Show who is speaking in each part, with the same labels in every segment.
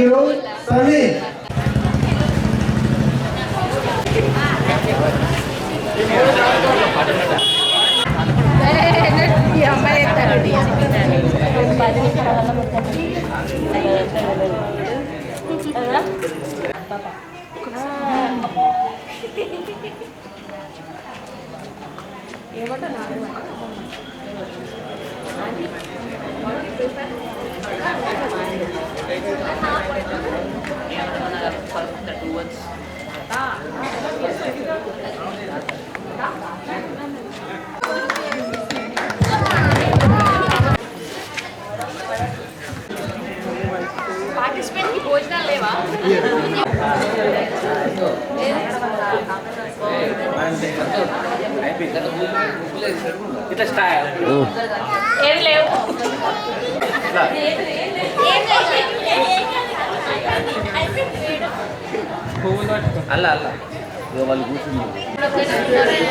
Speaker 1: sunny, tani
Speaker 2: Ini apa ya? పార్టిసిపెంట్కి
Speaker 1: భోజనాలు లేవా
Speaker 2: ఏమి లేవు
Speaker 1: అల్ల అల్ల వాళ్ళు కూర్చున్నారు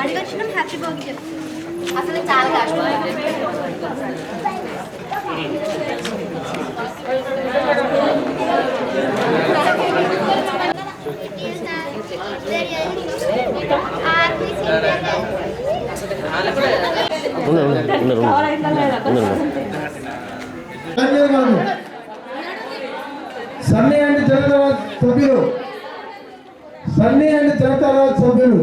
Speaker 2: అడిగొచ్చినాం హ్యాపీ బర్త్డే అసలు చాలా కష్టం.
Speaker 3: సన్నీ అండ్ జనతా సభ్యులు. సన్నీ అండ్ జనతా సభ్యులు.